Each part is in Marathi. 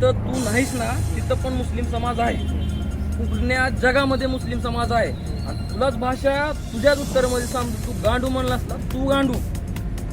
जिथं तू नाहीस ना तिथं पण मुस्लिम समाज आहे. पूर्ण जगामध्ये मुस्लिम समाज आहे? आणि तुलाच भाषा तुझ्याच उत्तरामध्ये सांगतो. तू गांडू म्हणलास ना तू गांडू.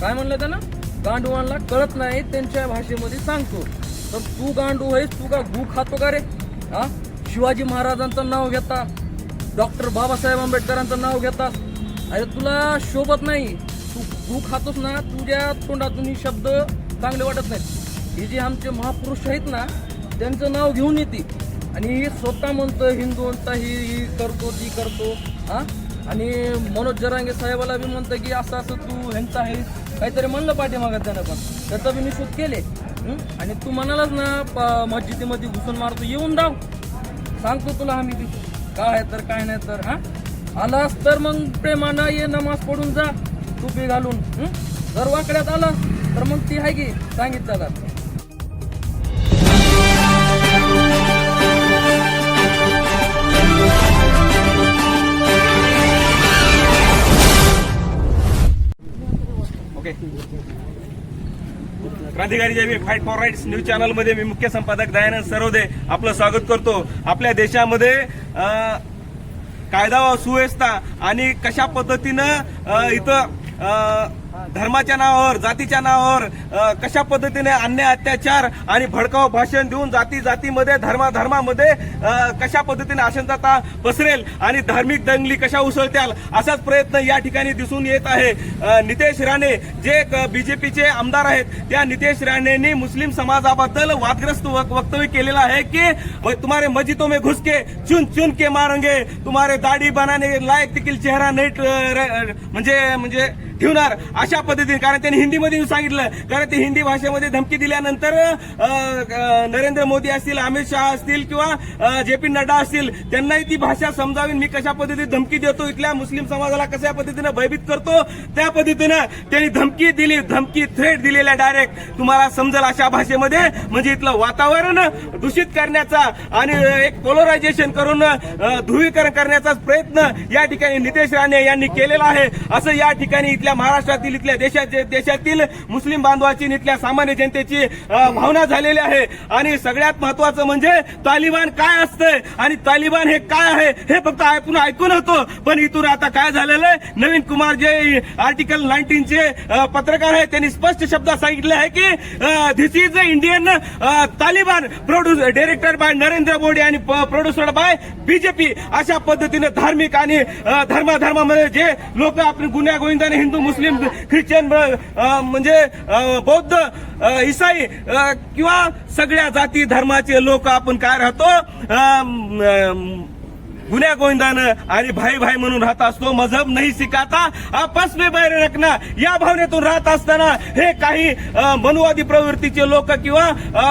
काय म्हणलं त्यानं? गांडू म्हणला कळत नाही त्यांच्या भाषेमध्ये सांगतो. तर तू गांडू आहेस तू का गू खातो का रे? हा? शिवाजी महाराजांचं नाव घेता. डॉक्टर बाबासाहेब आंबेडकरांचं नाव घेता. अरे तुला शोभत नाही. तू गू खातोस ना तुझ्या तोंडातून ही शब्द चांगले वाटत नाहीत. हे जे आमचे महापुरुष आहेत ना त्यांचं नाव घेऊन येते. आणि ही स्वतः म्हणतं हिंदूंचा ही ही करतो ती करतो हा? आणि मनोज जरांगे साहेबाला बी म्हणतं की असं असं तू ह्यांचा आहे काहीतरी म्हणलं पाठीमागं त्यानं पण. त्याचा बी निषेध केले. आणि तू म्हणालाच ना प- मस्जिदीमध्ये घुसून मारतो येऊन जाव सांगतो तुला आम्ही बी. काय आहे तर काय नाही तर हा? आलास तर मग प्रेमानं ये नमाज पडून जा टोपी घालून. जर वाकड्यात आला तर मग ती आहे की सांगितलं ओके क्रांतिकारी जय फाईट फॉर राईट्स न्यूज चॅनलमध्ये मी मुख्य संपादक दयानंद सरोदे आपलं स्वागत करतो. आपल्या देशामध्ये कायदा व सुव्यवस्था आणि कशा पद्धतीनं इथं धर्माच्या नावावर जातीच्या नावावर कशा पद्धतीने अन्याय अत्याचार आणि भडकाव भाषण देऊन जाती जातीमध्ये धर्माधर्मामध्ये कशा पद्धतीने अशांतता पसरेल आणि धार्मिक दंगली कशा उसळत्याल असाच प्रयत्न या ठिकाणी दिसून येत आहे. नितेश राणे जे बीजेपीचे आमदार आहेत त्या नितेश राणेंनी मुस्लिम समाजाबद्दल वादग्रस्त वक्तव्य केलेलं आहे की तुम्हारे मस्जिदों में घुस के चुन चुन के मारंगे तुम्हारे दाढी बनाने लायक देखील चेहरा नाही म्हणजे म्हणजे ठेवणार अशा पद्धतीने. कारण त्यांनी हिंदीमध्ये सांगितलं. कारण ते हिंदी भाषेमध्ये धमकी दिल्यानंतर नरेंद्र मोदी असतील अमित शहा असतील किंवा जे पी नड्डा असतील त्यांनाही ती भाषा समजावी मी कशा पद्धतीने धमकी देतो इथल्या मुस्लिम समाजाला कशा पद्धतीनं भयभीत करतो? त्या पद्धतीनं त्यांनी धमकी दिली. धमकी थ्रेट दिलेल्या डायरेक्ट तुम्हाला समजेल अशा भाषेमध्ये. म्हणजे इथलं वातावरण दूषित करण्याचा आणि एक पोलरायझेशन करून ध्रुवीकरण करण्याचा प्रयत्न या ठिकाणी नितेश राणे यांनी केलेला आहे. असं या ठिकाणी इथल्या महाराष्ट्रातील इथल्या देशाचे देशातील मुस्लिम बांधवाची इथल्या सामान्य जनतेची भावना झालेली आहे. आणि सगळ्यात महत्वाचं म्हणजे तालिबान काय असतंय आणि तालिबान हे काय आहे हे फक्त ऐकून ऐकून होतो. पण इथून आता काय झालेलं आहे? नवीन कुमार जे आर्टिकल नाईन्टीनचे पत्रकार आहेत त्यांनी स्पष्ट शब्दात सांगितले आहे की this is a Indian Taliban produce director by Narendra Modi आणि प्रोड्युसर बाय बीजेपी अशा पद्धतीने धार्मिक आणि धर्माधर्मामध्ये जे लोक आपले गुन्ह्या गोविंदाने हिंदू मुस्लिम ख्रिश्चन म्हणजे बौद्ध ईसाई इसाई किंवा सगळ्या जाती धर्माचे लोक आपण काय राहतो? गुन्हा गोविंदानं आणि भाई भाई म्हणून राहत असतो. मजहब नाही सिकाता आपस में बैर रखना या भावनेतून राहत असताना हे काही मनुवादी प्रवृत्तीचे लोक किंवा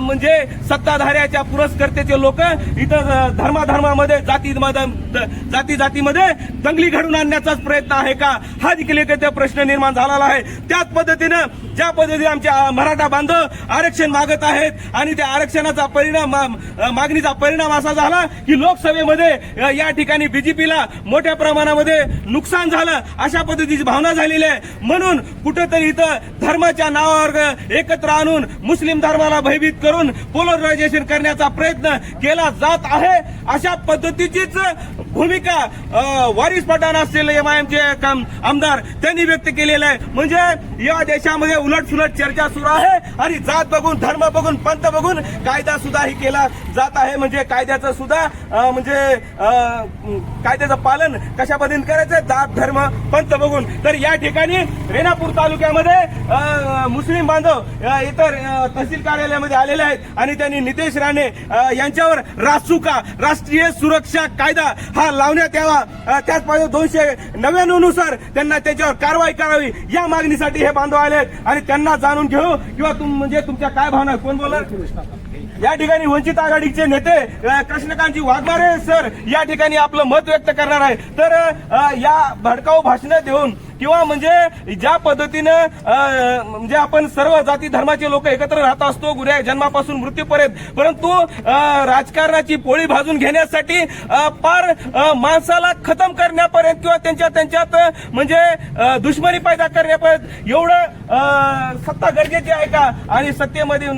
म्हणजे सत्ताधाऱ्याच्या पुरस्कर्त्याचे लोक इथं धर्माधर्मामध्ये जाती जाती जातीमध्ये दंगली घडून आणण्याचाच प्रयत्न आहे का? हा देखील एक प्रश्न निर्माण झालेला आहे. त्याच पद्धतीनं ज्या पद्धतीने आमच्या मराठा बांधव आरक्षण मागत आहेत आणि त्या आरक्षणाचा परिणाम मागणीचा परिणाम असा झाला की लोकसभेमध्ये या ठिकाणी बीजेपीला मोठ्या प्रमाणामध्ये नुकसान झालं अशा पद्धतीची भावना झालेली आहे. म्हणून कुठेतरी इथं धर्माच्या नावावर एकत्र आणून मुस्लिम धर्माला भयभीत करून पोलरायझेशन करण्याचा प्रयत्न केला जात आहे. अशा पद्धतीचीच भूमिका वारिस पठाण असतील एमआयएमचे आमदार त्यांनी व्यक्त केलेलं आहे. म्हणजे या देशामध्ये उलट सुलट चर्चा सुरू आहे आणि जात बघून धर्म बघून पंथ बघून कायदा सुद्धा ही केला जात आहे. म्हणजे कायद्याचं सुद्धा म्हणजे कायद्याचं पालन कशा पद्धतीने करायचं जात धर्म पंथ बघून. तर या ठिकाणी रेणापूर तालुक्यामध्ये मुस्लिम बांधव इतर तहसील कार्यालयामध्ये आलेले आहेत. आणि त्यांनी नितेश राणे यांच्यावर रासुका राष्ट्रीय सुरक्षा कायदा हा लावण्यात यावा. त्याच पाहिजे दोनशे नव्याण्णवनुसार त्यांना त्याच्यावर कारवाई करावी. या मागणीसाठी हे बांधव आले आहेत आणि त्यांना जाणून घेऊ. किंवा तुम म्हणजे तुमच्या काय भावना कोण बोलणार? या ठिकाणी वंचित आघाडीचे नेते कृष्णकांतजी वाघमारे सर या ठिकाणी आपलं मत व्यक्त करणार आहे. तर या भडकाऊ भाषणं देऊन किंवा म्हणजे ज्या पद्धतीनं अं, म्हणजे आपण सर्व जाती धर्माचे लोक एकत्र राहत असतो गुन्ह्या जन्मापासून मृत्यूपर्यंत परंतु राजकारणाची पोळी भाजून घेण्यासाठी पार माणसाला खतम करण्यापर्यंत किंवा त्यांच्या त्यांच्यात म्हणजे दुश्मनी पैदा करण्यापर्यंत एवढं अं, सत्ता गरजेची आहे का? आणि सत्तेमध्ये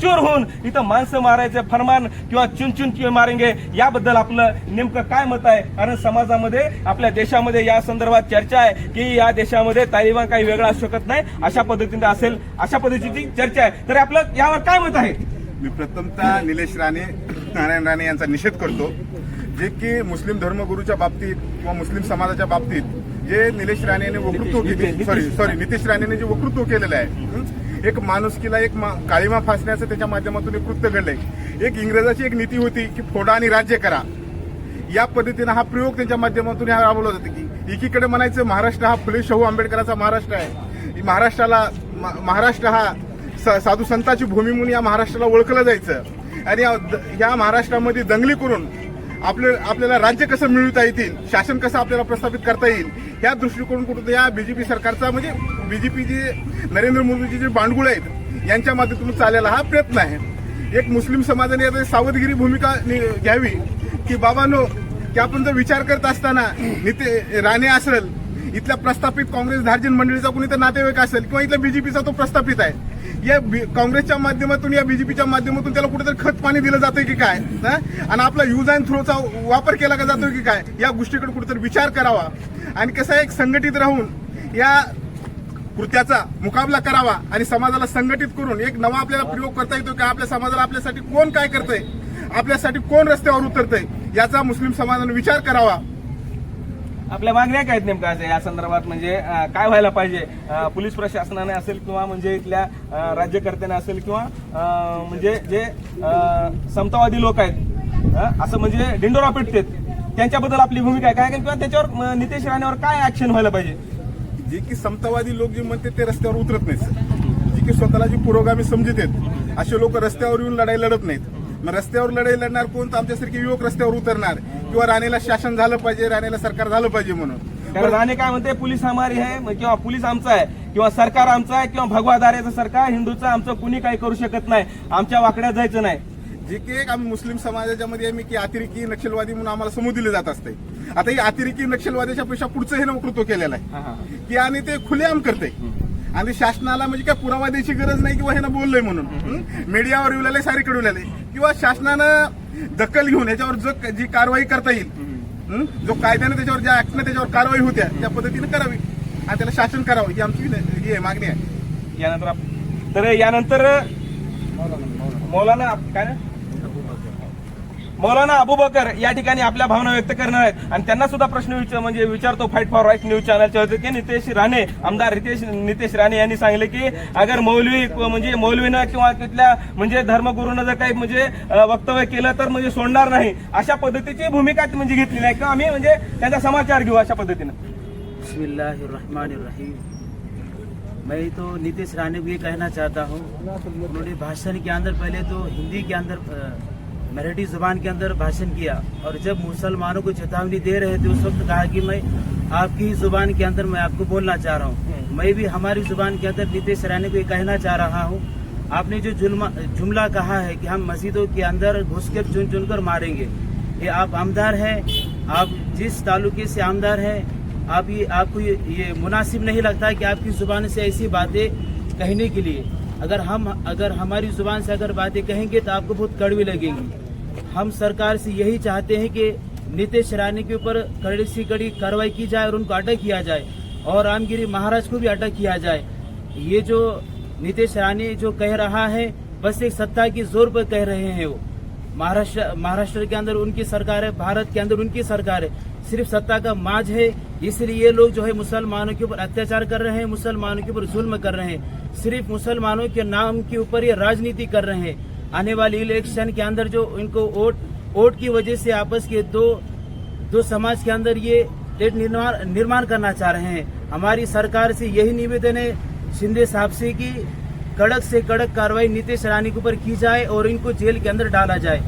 चूर होऊन इथं माणसं मारायचं फरमान किंवा चुनचुन किंवा मारेंगे याबद्दल आपलं नेमकं काय मत आहे? कारण समाजामध्ये आपल्या देशामध्ये या संदर्भात चर्चा आहे की या देशामध्ये तालिबान काही वेगळा असू शकत नाही. अशा पद्धतीने असेल अशा पद्धतीची चर्चा आहे. तर आपलं यावर काय मत आहे? मी प्रथमतः निलेश राणे नारायण राणे यांचा निषेध करतो. जे की मुस्लिम धर्मगुरूच्या बाबतीत किंवा मुस्लिम समाजाच्या बाबतीत जे निलेश राणे यांनी वक्तृत्व केले सॉरी सॉरी नितीश राणेने जे वक्तृत्व केलेलं आहे? एक माणुसकीला एक मा- काळीमा फासण्याचं त्याच्या माध्यमातून एक कृत्य घडलंय. एक इंग्रजाची एक नीती होती की फोडा आणि राज्य करा. या पद्धतीनं हा प्रयोग त्यांच्या माध्यमातून हा राबवला जातो की एकीकडे म्हणायचं महाराष्ट्र हा फुले शाहू आंबेडकरांचा महाराष्ट्र आहे. महाराष्ट्राला म- महाराष्ट्र हा स- साधू संतांची भूमी म्हणून या महाराष्ट्राला ओळखलं जायचं. आणि या द- या महाराष्ट्रामध्ये दंगली करून आपले आपल्याला राज्य कसं मिळवता येतील शासन कसं आपल्याला प्रस्थापित करता येईल या दृष्टिकोन कुठं या बीजेपी सरकारचा म्हणजे बीजेपी जे नरेंद्र मोदीचे जे बांडगुळ आहेत यांच्या माध्यमातून चाललेला हा प्रयत्न आहे. एक मुस्लिम समाजाने सावधगिरी भूमिका नि- घ्यावी की बाबानो की आपण जर विचार करत असताना निते राणे असेल इथल्या प्रस्थापित काँग्रेस धार्जिन मंडळीचा कुणी तर नातेवाईक असेल किंवा इथल्या बीजेपीचा तो प्रस्थापित आहे. या बी- काँग्रेसच्या माध्यमातून या बीजेपीच्या माध्यमातून त्याला कुठेतरी खत पाणी दिलं जातंय की काय? आणि आपला यूज अँड थ्रोचा वापर केला का जातोय की काय? या गोष्टीकडे कुठेतरी विचार करावा. आणि कसं आहे, एक संघटित राहून या कृत्याचा मुकाबला करावा आणि समाजाला संघटित करून एक नवा आपल्याला प्रयोग करता येतो की आपल्या समाजाला आपल्यासाठी कोण काय करतंय? आपल्यासाठी कोण रस्त्यावर उतरतंय याचा मुस्लिम समाजाने विचार करावा. आपल्या मागण्या काय आहेत असं या संदर्भात म्हणजे काय व्हायला पाहिजे? पोलीस प्रशासनाने असेल किंवा म्हणजे इथल्या राज्यकर्त्याने असेल किंवा म्हणजे जे समतावादी लोक आहेत असं म्हणजे डिंडोरा पेटतेत त्यांच्याबद्दल आपली भूमिका आहे. काय किंवा त्याच्यावर नितेश राणेवर काय ऍक्शन व्हायला पाहिजे? जे की समतावादी लोक जे म्हणते ते रस्त्यावर उतरत नाहीत. जे की स्वतःला जी पुरोगामी समजित आहेत असे लोक रस्त्यावर येऊन लढाई लढत नाहीत. मग रस्त्यावर लढाई लढणार कोण? तर आमच्यासारखे युवक रस्त्यावर उतरणार. किंवा राणेला शासन झालं पाहिजे राणेला सरकार झालं पाहिजे म्हणून. कारण राणे काय म्हणते पोलीस हमारी आहे किंवा पोलीस आमचा आहे किंवा सरकार आमचं आहे किंवा भगवादाऱ्याचं सरकार हिंदूचं आमचं कुणी काही करू शकत नाही आमच्या वाकड्यात जायचं नाही. जे की एक आम्ही मुस्लिम समाजाच्या मध्ये आम्ही की अतिरेकी नक्षलवादी म्हणून आम्हाला समोर दिले जात असते. आता ही अतिरेकी नक्षलवाद्याच्या पेक्षा पुढचं हे नवकृत्व केलेलं आहे. की आणि ते खुलेआम करते. आणि शासनाला म्हणजे काय पुरावा द्यायची गरज नाही किंवा ह्यानं बोललंय म्हणून? मीडियावर येऊलेले सारीकडे येऊलेले. किंवा शासनानं दखल घेऊन याच्यावर जो जी कारवाई करता येईल हं? जो कायद्याने त्याच्यावर ज्या ऍक्टने त्याच्यावर कारवाई होत्या त्या पद्धतीने करावी. आणि त्याला शासन करावं ही आमची ही आहे, मागणी आहे. यानंतर तर यानंतर मौलाना काय ना? मौलाना अबुबकर या ठिकाणी आपल्या भावना व्यक्त करणार आहेत. आणि त्यांना सुद्धा प्रश्न विचार म्हणजे विचारतो फाईट फॉर राईट न्यूज चॅनलच्या होते की नितेश राणे आमदार रितेश नितेश राणे यांनी सांगितले की अगर मौलवी म्हणजे मौलवीनं किंवा तिथल्या म्हणजे धर्मगुरूनं जर काही म्हणजे वक्तव्य केलं तर म्हणजे सोडणार नाही. अशा पद्धतीची भूमिका म्हणजे घेतली नाही. किंवा आम्ही म्हणजे त्यांचा समाचार घेऊ अशा पद्धतीनं. मैं तो नीतीश राणे को ये कहना चाहता हूँ। उन्होंने भाषण के अंदर पहले तो हिंदी के अंदर मराठी ज़ुबान के अंदर भाषण किया और जब मुसलमानों को चेतावनी दे रहे थे उस वक्त कहा कि मैं आपकी ज़ुबान के अंदर मैं आपको बोलना चाह रहा हूँ। मैं भी हमारी ज़ुबान के अंदर नीतीश राणे को ये कहना चाह रहा हूँ। आपने जो जुमला कहा है कि हम मस्जिदों के अंदर घुसकर चुन चुन कर मारेंगे ये आप आमदार हैं आप जिस तालुके से आमदार हैं आप ये आपको ये, ये मुनासिब नहीं लगता कि आपकी ज़ुबान से ऐसी बातें कहने के लिए। अगर हम अगर हमारी ज़ुबान से अगर बातें कहेंगे तो आपको बहुत कड़वी लगेंगी। हम सरकार से यही चाहते हैं कि नीतीश राणे के ऊपर कड़ी से कड़ी कार्रवाई की जाए और उनको अटक किया जाए और रामगिरी महाराज को भी अटक किया जाए। ये जो नीतीश राणे जो कह रहा है, बस एक सत्ता की ज़ोर पर कह रहे हैं वो। महाराष्ट्र महाराष्ट्र के अंदर उनकी सरकार है, भारत के अंदर उनकी सरकार है। सिर्फ़ सत्ता का माज है, इसलिए ये लोग जो है मुसलमानों के ऊपर अत्याचार कर रहे हैं, मुसलमानों के ऊपर जुल्म कर रहे हैं। सिर्फ़ मुसलमानों के नाम के ऊपर ये राजनीति कर रहे हैं। आने वाली इलेक्शन के अंदर जो इनको वोट वोट की वजह से आपस के दो दो समाज के अंदर ये एक निर्माण निर्माण करना चाह रहे हैं। हमारी सरकार से यही निवेदन है, शिंदे साहब से कि कड़क से कड़क कार्रवाई नीतीश रानी के ऊपर की जाए और इनको जेल के अंदर डाला जाए।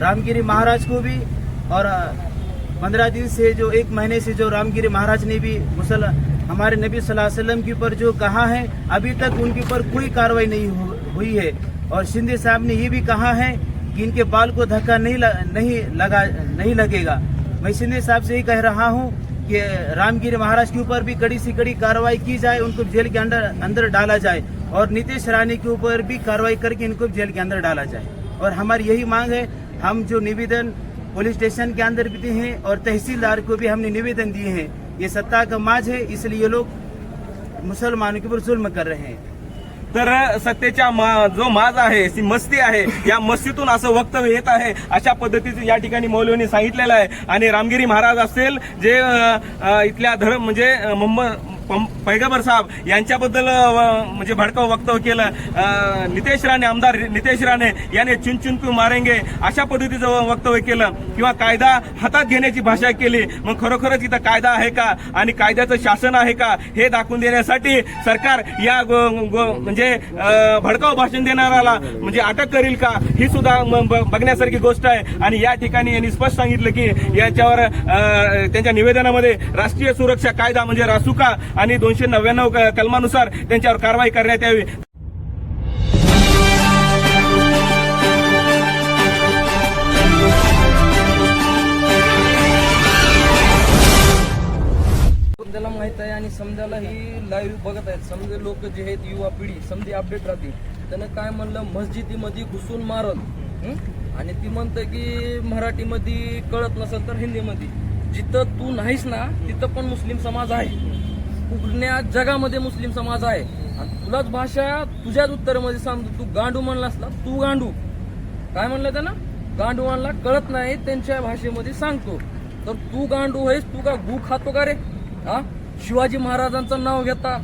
रामगिरी महाराज को भी और पंद्रह दिन से जो, एक महीने से जो रामगिरी महाराज ने भी मुसल, हमारे नबी सल्लल्लाहु अलैहि वसल्लम के ऊपर जो कहा है, अभी तक उनके ऊपर कोई कार्रवाई नहीं हुई है। और शिंदे साहब ने ये भी कहा है कि इनके बाल को धक्का नहीं ल, नहीं लगा नहीं लगेगा। मैं शिंदे साहब से ही कह रहा हूँ कि रामगिरी महाराज के ऊपर भी कड़ी से कड़ी कार्रवाई की जाए उनको जेल के अंदर अंदर डाला जाए और नीतीश रानी के ऊपर भी कार्रवाई करके इनको जेल के अंदर डाला जाए। और हमारी यही मांग है हम जो निवेदन पुलिस स्टेशन के अंदर भी दिए हैं और तहसीलदार को भी हमने निवेदन दिए हैं। ये सत्ता का माज है इसलिए ये लोग मुसलमानों के ऊपर जुल्म कर रहे हैं। तर सत्तेच्या मा- जो माज आहे ती मस्ती आहे या मस्तीतून असं वक्तव्य येत आहे अशा पद्धतीचं या ठिकाणी मौलवींनी सांगितलेलं आहे. आणि रामगिरी महाराज असेल जे इथल्या धर्म म्हणजे मुंबई पैगंबर साहेब यांच्याबद्दल म्हणजे भडकाव वक्तव्य केलं. नितेश राणे आमदार नितेश राणे याने चुन चुन मारेंगे अशा पद्धतीचं वक्तव्य केलं. किंवा कायदा हातात घेण्याची भाषा केली. मग खरोखरच इथं कायदा आहे का? आणि कायद्याचं शासन आहे का? हे दाखवून देण्यासाठी सरकार या म्हणजे भडकाव भाषण देणाऱ्याला म्हणजे अटक करील का? ही सुद्धा ब- बघण्यासारखी गोष्ट आहे. आणि या ठिकाणी यांनी स्पष्ट सांगितलं की याच्यावर त्यांच्या निवेदनामध्ये राष्ट्रीय सुरक्षा कायदा म्हणजे रासुका आणि दोनशे नव्याण्णव कलमानुसार त्यांच्यावर कारवाई करण्यात यावी. त्याला माहीत आहे आणि समजायला ही लाईव्ह बघत आहेत. समजे लोक जे आहेत युवा पिढी समजे अपडेट राहतील. त्यानं काय म्हणलं मस्जिदीमध्ये घुसून मारत आणि ती म्हणतं की मराठीमध्ये कळत नसेल तर हिंदीमध्ये. जिथं तू नाहीस ना तिथं पण मुस्लिम समाज आहे. पुण्या जगामध्ये मुस्लिम समाज आहे. आणि तुलाच भाषा तुझ्याच उत्तरामध्ये सांगतो. तू गांडू म्हणलास असला तू गांडू. काय म्हणलं त्यानं? म्हणला कळत नाही त्यांच्या भाषेमध्ये सांगतो. तर तू गांडू आहेस तू का गु खातो का रे? हा? शिवाजी महाराजांचं नाव घेता.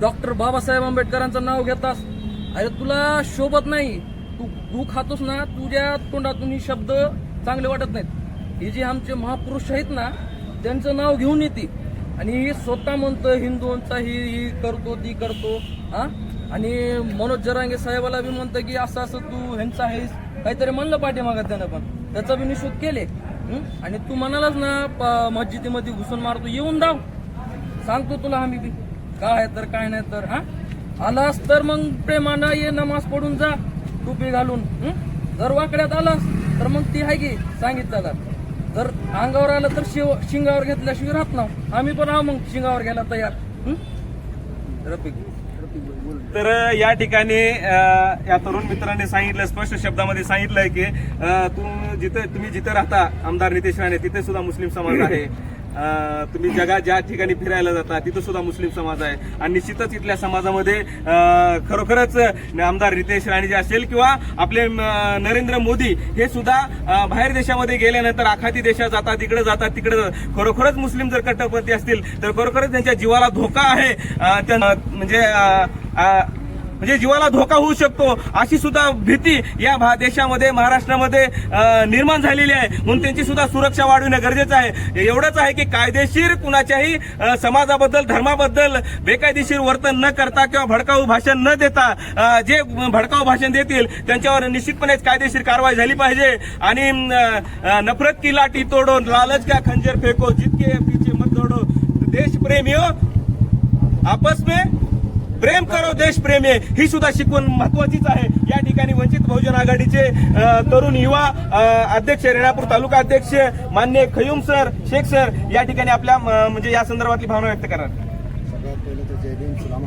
डॉक्टर बाबासाहेब आंबेडकरांचं नाव घेतास. अरे तुला शोभत नाही. तू तू खातोस ना तुझ्या तोंडातून ही शब्द चांगले वाटत नाहीत. हे जे आमचे महापुरुष आहेत ना त्यांचं नाव घेऊन येते आणि स्वतः म्हणतं हिंदूंचा ही ही करतो ती करतो हा? आणि मनोज जरांगे साहेबाला बी म्हणतं की असं असं तू ह्यांचा आहेस. काहीतरी म्हणलं पाठीमागं त्यानं पण. त्याचा बी निषेध केले. आणि तू म्हणालाच ना प- मस्जिदीमध्ये घुसून मारतो येऊन जाव सांगतो तुला आम्ही बी. काय तर काय नाही तर हा? आलास तर मग प्रेमानं ये नमाज पडून जा. टोपी घालून जर वाकड्यात आलास तर मग ती आहे की सांगितलं जर अंगावर आलं तर शिव शिंगावर घेतल्याशिवाय राहत ना आम्ही पण आहो मग शिंगावर घ्यायला तयार. हं? तर या ठिकाणी अ, या तरुण मित्रांनी सांगितलं स्पष्ट शब्दामध्ये सांगितलंय की अ, तू जिथे तुम्ही जिथे राहता आमदार नितेश राणे तिथे सुद्धा मुस्लिम समाज आहे. तुम्ही जगात ज्या ठिकाणी फिरायला जाता तिथं सुद्धा मुस्लिम समाज आहे. आणि निश्चितच इथल्या समाजामध्ये खरोखरच आमदार रितेश राणे जे असेल किंवा आपले नरेंद्र मोदी हे सुद्धा बाहेर देशामध्ये गेल्यानंतर आखाती देशात जातात तिकडे जातात तिकडे खरोखरच मुस्लिम जर कट्टरपंथी असतील तर खरोखरच त्यांच्या जीवाला धोका आहे. त्या- म्हणजे म्हणजे जीवाला धोका होऊ शकतो अशी सुद्धा भीती या भा- देशामध्ये महाराष्ट्रामध्ये निर्माण झालेली आहे. म्हणून त्यांची सुद्धा सुरक्षा वाढवणं गरजेचं आहे. एवढंच आहे की कायदेशीर कुणाच्याही समाजाबद्दल धर्माबद्दल बेकायदेशीर वर्तन न करता किंवा भडकाऊ भाषण न देता जे भडकाऊ भाषण देतील त्यांच्यावर निश्चितपणेच कायदेशीर कारवाई झाली पाहिजे. आणि नफरत की लाठी तोडो लालच का खंजर फेको जितके पीछे मत तोडो देश आपस में प्रेम करो देश प्रेमी ही सुद्धा शिकवण महत्वाचीच आहे. या ठिकाणी वंचित बहुजन आघाडीचे तरुण युवा अध्यक्ष रेणापूर तालुका अध्यक्ष मान्य खयूम सर शेख सर या ठिकाणी आपल्या म्हणजे या संदर्भातली भावना व्यक्त करा सगळ्यात पहिलं तर जय भीम सलाम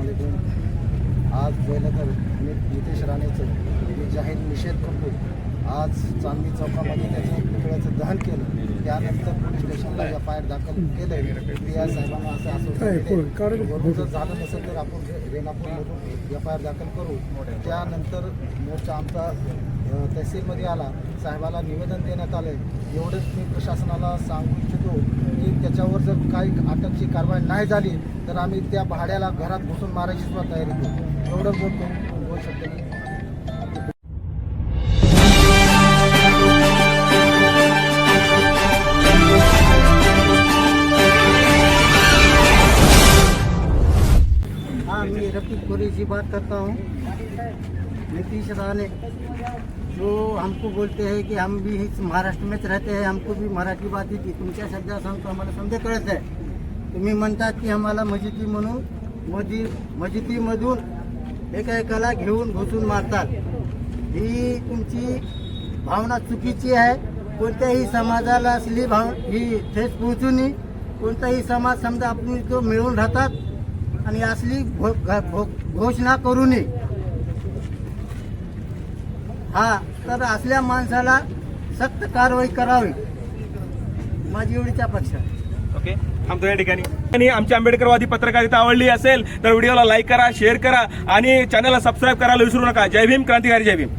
आज पहिलं तर मी नितेश राणेचं मी जाहीर निषेध करतो आज चांदणी चौकामध्ये त्याने पुतळ्याचं दहन केलं. त्यानंतर पोलीस स्टेशनला एफ आय आर दाखल केलं पी आय साहेबांना असं असं जर झालं नसेल तर आपण रेणापूरमधून एफ आय आर दाखल करू. त्यानंतर मोर्चा आमचा तहसीलमध्ये आला. साहेबाला निवेदन देण्यात आलं एवढंच मी प्रशासनाला सांगू इच्छितो की त्याच्यावर जर काही अटकची कारवाई नाही झाली तर आम्ही त्या भाड्याला घरात घुसून मारायची सुद्धा तयारी करू. एवढं बोलतो. दोन शब्द मैं जी बात करता हूँ। नीतीश राणे जो हमको बोलते हैं कि हम भी इस महाराष्ट्र में रहते हैं हमको भी मराठी बात येते तुमच्या शब्दात सांगतो आम्हाला समजा कळत आहे तुम्ही म्हणतात की आम्हाला मजिदी म्हणून मजी मजिदीमधून एकाएकाला घेऊन घुसून मारतात. ही तुमची भावना चुकीची आहे. कोणत्याही समाजाला असली भाव ही ठेस पोहोचून नये. कोणताही समाज समजा आपण तो मिळून राहतात आणि असली घ- घोषणा करू नये. हा तर असल्या माणसाला सक्त कारवाई करावी. माझी एवढीच्या पक्षात ओके. थांबतो या ठिकाणी. आणि आमची आंबेडकरवादी पत्रकारिता आवडली असेल तर व्हिडिओला लाईक करा शेअर करा आणि चॅनलला सबस्क्राईब करायला विसरू नका. जय भीम क्रांतिकारी जय भीम.